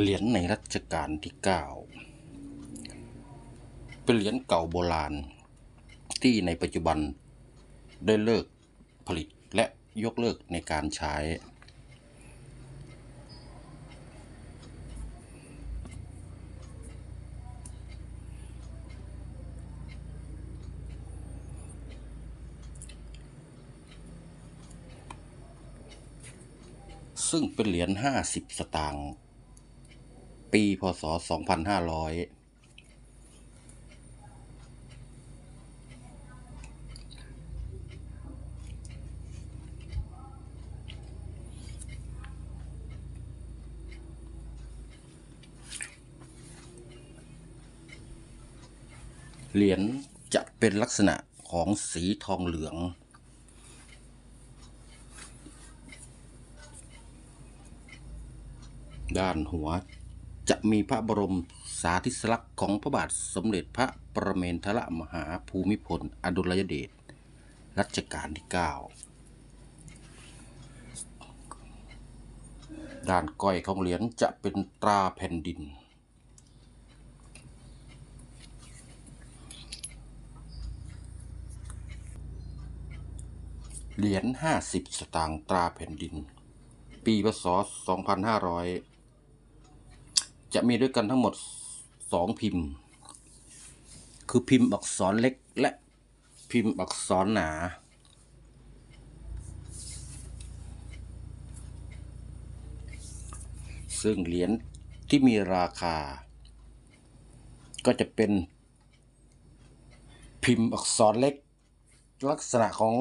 เหรียญในรัชกาลที่ 9 เป็นเหรียญเก่าโบราณ ที่ในปัจจุบันได้เลิกผลิตและยกเลิกในการใช้ ซึ่งเป็นเหรียญ 50 สตางค์ ปี พศ 2500เหรียญจะเป็นลักษณะของสีทองเหลือง ด้านหัว จะมีพระบรมสาธิสลักษณ์ของพระบาทสมเด็จพระประเมนทรมหาภูมิพล อดุลยเดชรัชกาลที่ 9 ด้านก้อยของเหรียญจะเป็นตราแผ่นดิน เหรียญ 50 สตางค์ตราแผ่นดิน ปีพศ 2500 จะมีด้วยกันทั้งหมด2พิมพ์ คือพิมพ์อักษรเล็กและพิมพ์อักษรหนา ซึ่งเหรียญที่มีราคา ก็จะเป็นพิมพ์อักษรเล็ก ลักษณะของ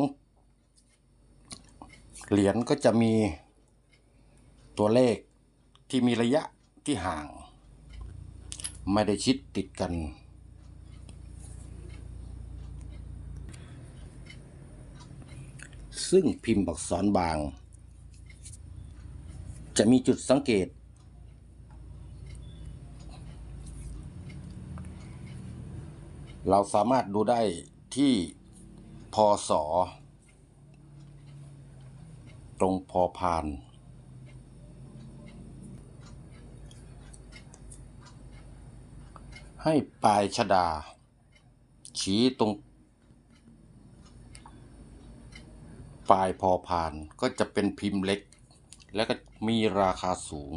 เหรียญก็จะมีตัวเลขที่มีระยะ ที่ห่าง ไม่ได้ชิดติดกัน ซึ่งพิมพ์อักษรบาง จะมีจุดสังเกต เราสามารถดูได้ที่พศตรงพอพาน ให้ปลายชดา ชี้ตรง ปลายพอผ่านก็จะเป็นพิมพ์เล็ก และก็มีราคาสูง